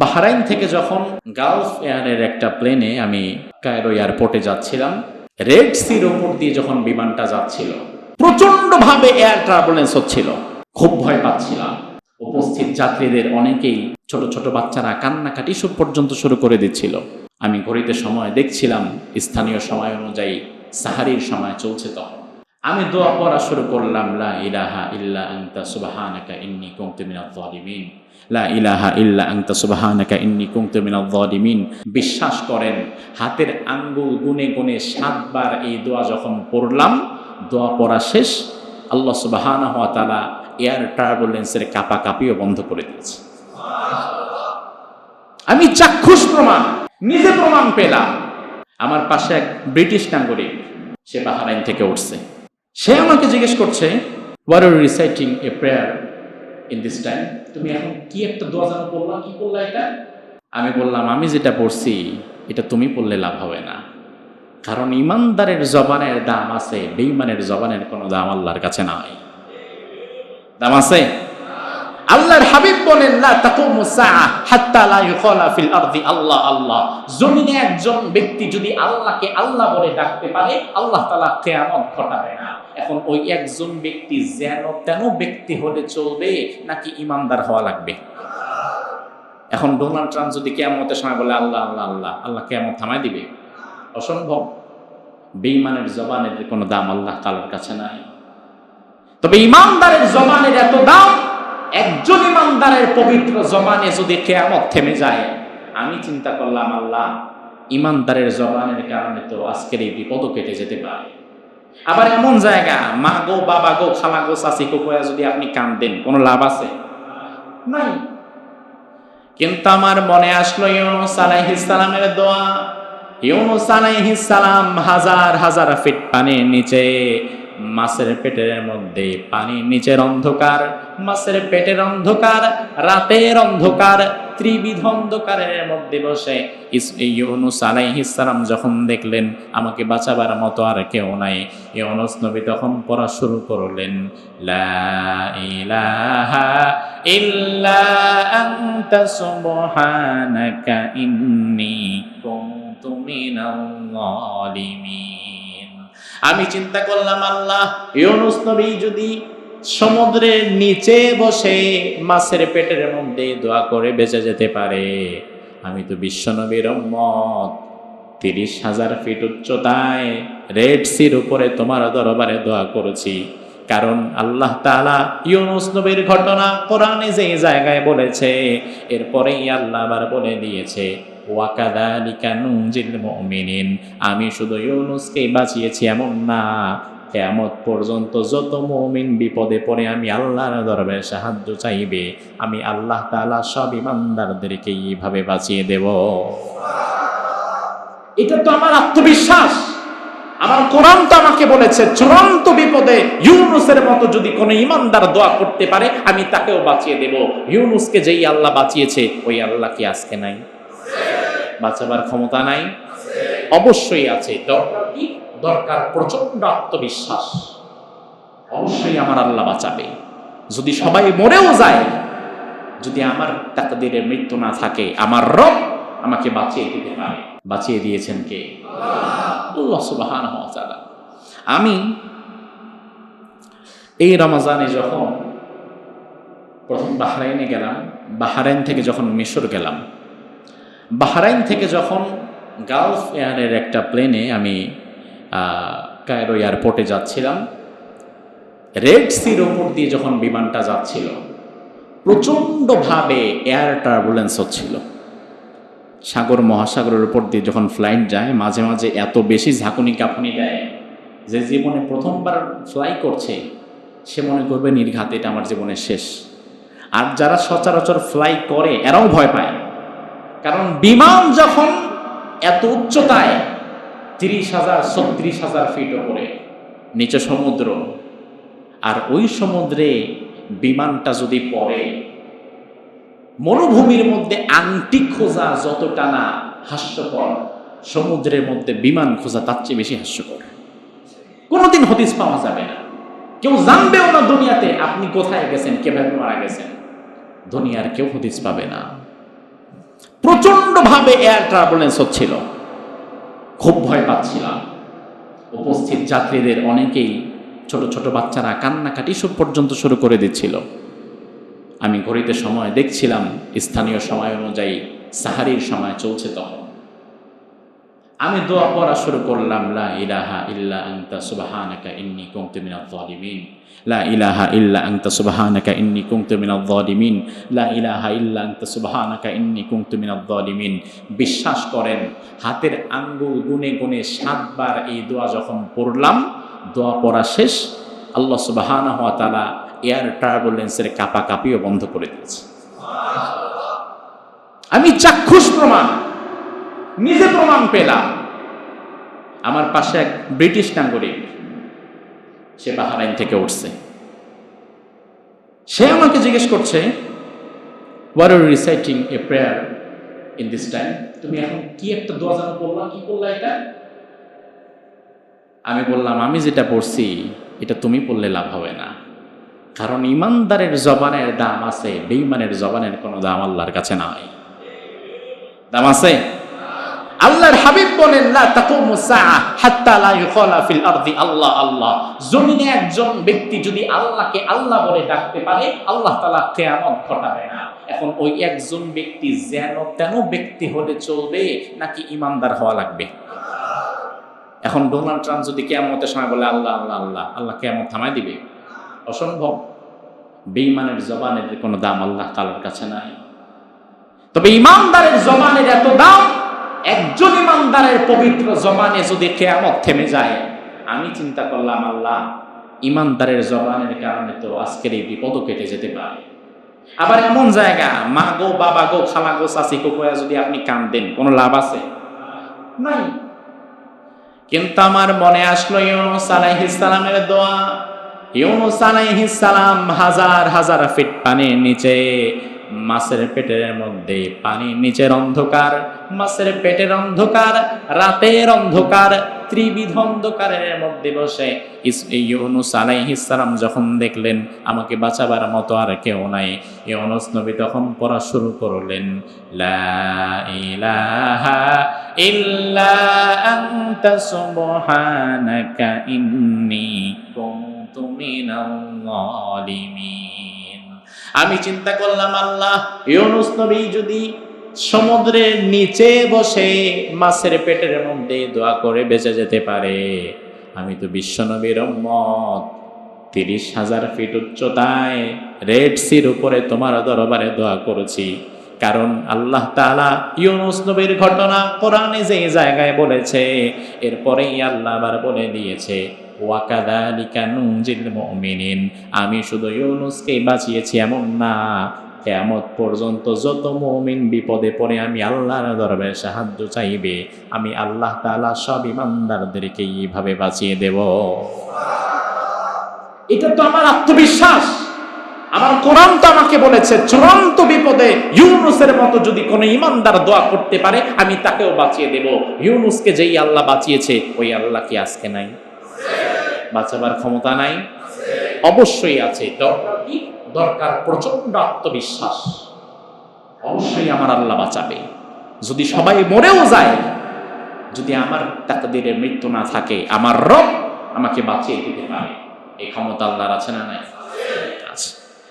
Bahrain থেকে যখন Gulf এয়ারের একটা প্লেনে আমি কায়রো এয়ারপোর্টে যাচ্ছিলাম, রেড সির ওপর দিয়ে যখন বিমানটা যাচ্ছিল প্রচণ্ড ভাবে এয়ার ট্রাভেলেন্স হচ্ছিল। খুব ভয় পাচ্ছিলাম। উপস্থিত যাত্রীদের অনেকেই ছোট ছোট বাচ্চারা কান্নাকাটি সব পর্যন্ত শুরু করে দিচ্ছিল। আমি ঘড়িতে সময় দেখছিলাম, স্থানীয় সময় অনুযায়ী সাহারির সময় চলছে তখন। আমি দোয়া পড়া শুরু করলাম, লা ইলাহা ইল্লা আনতা সুবহানাকা ইন্নী কুনতু মিনাজ জালিমিন লা ইলাহা ইল্লা আনতা সুবহানাকা ইন্নী কুনতু মিনাজ জালিমিন বিশ্বাস করেন, হাতের আঙ্গুল গুনে গুনে সাতবার এই দোয়া যখন পড়লাম, দোয়া পড়া শেষ, আল্লাহ সুবহানাহু ওয়া তাআলা এয়ার টার্বুলেন্সের কাপাকাপিও বন্ধ করে দিয়েছে। আমি চাক্ষুষ প্রমাণ, নিজে প্রমাণ পেলাম। আমার পাশে এক ব্রিটিশ নাগরিক, সে বাহারাইন থেকে উঠছে। সে আমাকে জিজ্ঞেস করছে were reciting a prayer in this time তুমি এখন কি একটা দোয়া জানো, পড়লা? কি পড়লা এটা? আমি বললাম, আমি যেটা পড়ছি, এটা তুমি পড়লে লাভ হবে না। কারণ ইমানদারের জবানের দাম আছে, বেঈমানের জবানের কোনো দাম আল্লাহর কাছে নাই। দাম আছে? আল্লাহর হাবিব বলেন, লা তাকুমু সাআ হাত্তা লা ইউকালা ফিল আরদি আল্লাহ আল্লাহ। জমিনে একজন ব্যক্তি যদি আল্লাহকে আল্লাহ বলে ডাকতে পারে, আল্লাহ তাআলা কিয়ামত ঘটাবে না। এখন ওই একজন ব্যক্তি যেন, তেন ব্যক্তি হলে চলবে নাকি ইমানদার হওয়া লাগবে? এখন ডোনাল্ড ট্রাম্প যদি কেয়ামতের সময় বলে, আল্লাহ আল্লাহ আল্লাহ আল্লাহ কেমন থামাই দিবে? অসম্ভব। বেঈমানের জবানের কোনো দাম আল্লাহ তাআলার কাছে নাই। তবে ইমানদারের জবানের এত দাম, একজন ইমানদারের পবিত্র জবানে যদি কেয়ামত থেমে যায়, আমি চিন্তা করলাম, আল্লাহ, ইমানদারের জবানের কারণে তো আজকের এই বিপদও কেটে যেতে পারে। আবার এমন জায়গা, মা গো, বাবা গো, খালা গো চাষি গো কয়া যদি আপনি কান্দেন, কোনো লাভ আছে? নাই। কিন্তু আমার মনে আসলো ইউনুস আলাইহিস দোয়া। ইউনুস আলাইহিস সালাম হাজার হাজার ফিট পানির নিচে, মাছের পেটের মধ্যে পানির নিচের অন্ধকার, মাছের পেটের অন্ধকার, রাতের অন্ধকার ত্রিবিধ অন্ধকারের মধ্যে বসে ইউনুস সালাম যখন দেখলেন, আমাকে বাঁচাবার মতো আর কেউ নাই। ইউনুস নবী তখন পড়া শুরু করলেন, লা আমি চিন্তা করলাম, আল্লাহ, ইউনুস নবী যদি সমুদ্রের নিচে বসে মাছের পেটের মধ্যে দোয়া করে বেঁচে যেতে পারে। আমি তো বিশ্বনবীর মত তিরিশ হাজার ফিট উচ্চতায় রেড সির উপরে তোমার দরবারে দোয়া করেছি। কারণ আল্লাহ তাআলা ইউনুস নবীর ঘটনা কোরআনে যে জায়গায় বলেছে, এরপরেই আল্লাহ আবার বলে দিয়েছে ওয়াকাদালিকা আমি শুধু ইউনুসকে বাঁচিয়েছি, এমন না। কেয়ামত পর্যন্ত যত মুমিন বিপদে পড়ে আমি আল্লাহর দরবারে সাহায্য চাইবে, আমি আল্লাহ তাআলা সব ইমানদারদেরকে এইভাবে বাঁচিয়ে দেব। এটা তো আমার আত্মবিশ্বাস। আমার কোরআন তো আমাকে বলেছে, চূড়ান্ত বিপদে ইউনুসের মতো যদি কোনো ইমানদার দোয়া করতে পারে, আমি তাকেও বাঁচিয়ে দেব। ইউনুসকে যেই আল্লাহ বাঁচিয়েছে, ওই আল্লাহ কি আজকে নাই? বাঁচাবার ক্ষমতা নাই? অবশ্যই আছে। দরকার কি? দরকার প্রচণ্ড আত্মবিশ্বাস। অবশ্যই আমার আল্লাহ বাঁচাবে। যদি সবাই মরেও যায়, যদি আমার তাকদিরে মৃত্যু না থাকে, আমার রব আমাকে বাঁচিয়ে দিতে পারে। বাঁচিয়ে দিয়েছেন কে? আমি এই রমজানে যখন প্রথম বাহরাইনে গেলাম, বাহরাইন থেকে যখন মিশর গেলাম, বাহরাইন থেকে যখন গালফ এয়ারের একটা প্লেনে আমি কায়রো এয়ারপোর্টে যাচ্ছিলাম। রেড সির ওপর দিয়ে যখন বিমানটা যাচ্ছিল, প্রচণ্ডভাবে এয়ার টার্বুলেন্স হচ্ছিল। সাগর, মহাসাগরের উপর দিয়ে যখন ফ্লাইট যায়, মাঝে মাঝে এত বেশি ঝাঁকুনি কাঁপুনি দেয় যে জীবনে প্রথমবার ফ্লাই করছে, সে মনে করবে নির্ঘাত, এটা আমার জীবনের শেষ। আর যারা সচরাচর ফ্লাই করে, এরাও ভয় পায়। কারণ বিমান যখন এত উচ্চতায় তিরিশ হাজার, ছত্রিশ হাজার ফিট ওপরে নিচে সমুদ্র। আর ওই সমুদ্রে বিমানটা যদি পড়ে, মরুভূমির মধ্যে আংটি খোঁজা যত টানা হাস্যকর, সমুদ্রের মধ্যে বিমান খোঁজা তার চেয়ে বেশি হাস্যকর। কোনোদিন হদিস পাওয়া যাবে না। কেউ জানবেও না দুনিয়াতে, আপনি কোথায় গেছেন, কেভাবে মারা গেছেন। দুনিয়ার কেউ হদিস পাবে না। প্রচণ্ড ভাবে এয়ার ট্রাভেলেন্স হচ্ছিল। খুব ভয় পাচ্ছিলাম। উপস্থিত যাত্রীদের অনেকেই ছোট ছোট বাচ্চারা কান্নাকাটি সব পর্যন্ত শুরু করে দিচ্ছিল। আমি ঘড়িতে সময় দেখছিলাম, স্থানীয় সময় অনুযায়ী সাহারির সময় চলছে তখন। আমি দোয়া পড়া শুরু করলাম, লা ইলাহা ইল্লা আনতা সুবহানাকা ইন্নী কুনতু মিনাজ জালিমিন লা ইলাহা ইল্লা আনতা সুবহানাকা ইন্নী কুনতু মিনাজ জালিমিন লা ইলাহা ইল্লা আনতা সুবহানাকা ইন্নী কুনতু মিনাজ জালিমিন বিশ্বাস করেন, হাতের আঙ্গুল গুনে গুনে সাতবার এই দোয়া যখন পড়লাম, দোয়া পড়া শেষ, আল্লাহ সুবহানাহু ওয়া তাআলা এয়ার টার্বুলেন্সের কাপাকাপিও বন্ধ করে দিয়েছে। আমি চাক্ষুষ প্রমাণ, নিজে প্রমাণ পেলাম। আমার পাশে এক ব্রিটিশ নাগরিক, সে বাহারাইন থেকে উঠছে। সে আমাকে জিজ্ঞেস করছে were are reciting a prayer in this time তুমি এখন কি একটা দোয়া জানো পড়লা কি পড়লা এটা? আমি বললাম, আমি যেটা পড়ছি, এটা তুমি পড়লে লাভ হবে না। কারণ ইমানদারের জবানের দাম আছে, বেঈমানের জবানের কোনো দাম আল্লাহর কাছে নাই। দাম আছে? আল্লাহর হাবিব বলেন, লা তাকুমু সাআ হাত্তা লা ফিল আরদি আল্লাহ আল্লাহ। জমিনে একজন ব্যক্তি যদি আল্লাহকে আল্লাহ বলে ডাকতে পারে, আল্লাহ তাআলা কিয়ামত ঘটাবে না। এখন ওই একজন ব্যক্তি যেন তেন ব্যক্তি হলে চলবে, নাকি ইমানদার হওয়া লাগবে? এখন ডোনাল্ড ট্রাম্প যদি কেয়ামতের সময় বলে, আল্লাহ আল্লাহ আল্লাহ আল্লাহ কেয়ামত থামায় দিবে? অসম্ভব। বেঈমানের জবানের কোনো দাম আল্লাহ তাআলার কাছে নাই। তবে ইমানদারের জবানের এত দাম একজন ইমানদারের পবিত্র জবানে যদি কেয়ামত থেমে যায়, আমি চিন্তা করলাম, আল্লাহ, ইমানদারের জবানের কারণে তো আজকের এই বিপদও কেটে যেতে পারে। আবার এমন জায়গা, মা গো, বাবা গো, খালা গো চাষি কোকোয়া যদি আপনি কান্দেন, কোনো লাভ আছে? নাই। কিন্তু আমার মনে আসলো, ইউনুস আলাইহিস সালামের দোয়া। ইউনুস আলাইহিস সালাম হাজার হাজার ফিট পানির নিচে মাছের পেটের মধ্যে পানির নিচের অন্ধকার, মাছের পেটের অন্ধকার, রাতের অন্ধকার, ত্রিবিধ অন্ধকারের মধ্যে বসে। ইউনুস আলাইহিস সালাম যখন দেখলেন, আমাকে বাঁচাবার মতো আর কেউ নাই। ইউনুস নবী তখন পড়া শুরু করলেন, লা ইলাহা ইল্লা আনতা সুবহানাকা ইন্নী আমি চিন্তা করলাম, আল্লাহ, ইউনুস নবী যদি সমুদ্রের নিচে বসে মাছের পেটের মধ্যে দোয়া করে বেঁচে যেতে পারে, আমি তো বিশ্বনবীর মত তিরিশ হাজার ফিট উচ্চতায় রেড সির উপরে তোমার দরবারে দোয়া করেছি, কারণ আল্লাহ তাআলা ইউনুস নবীর ঘটনা কোরআনে যে জায়গায় বলেছে, এরপরেই আল্লাহ আবার বলে দিয়েছে ওয়াকাদালিকা নুনজিল মুমিনিন। আমি শুধু ইউনুসকে বাঁচিয়েছি, এমন না। কেয়ামত পর্যন্ত যত মুমিন বিপদে পড়ে, আমি আল্লাহর দরবারে সাহায্য চাইবে। আমি আল্লাহ তাআলা সব ইমানদারদেরকে এইভাবে বাঁচিয়ে দেব। এটা তো আমার আত্মবিশ্বাস। আমার কোরআন তো আমাকে বলেছে, চূড়ান্ত বিপদে ইউনুসের মতো যদি কোনো ইমানদার দোয়া করতে পারে, আমি তাকেও বাঁচিয়ে দেব। ইউনুসকে যেই আল্লাহ বাঁচিয়েছে, ওই আল্লাহ কি আজকে নাই? বাঁচাবার ক্ষমতা নাই। অবশ্যই আছে, দরকার দরকার প্রচণ্ড আত্মবিশ্বাস। অবশ্যই আমার আল্লাহ বাঁচাবে। যদি সবাই মরেও যায়, যদি আমার তাকদিরে মৃত্যু না থাকে, আমার রব আমাকে বাঁচিয়ে দিতে পারে। এই ক্ষমতা আল্লাহর আছে না নাই?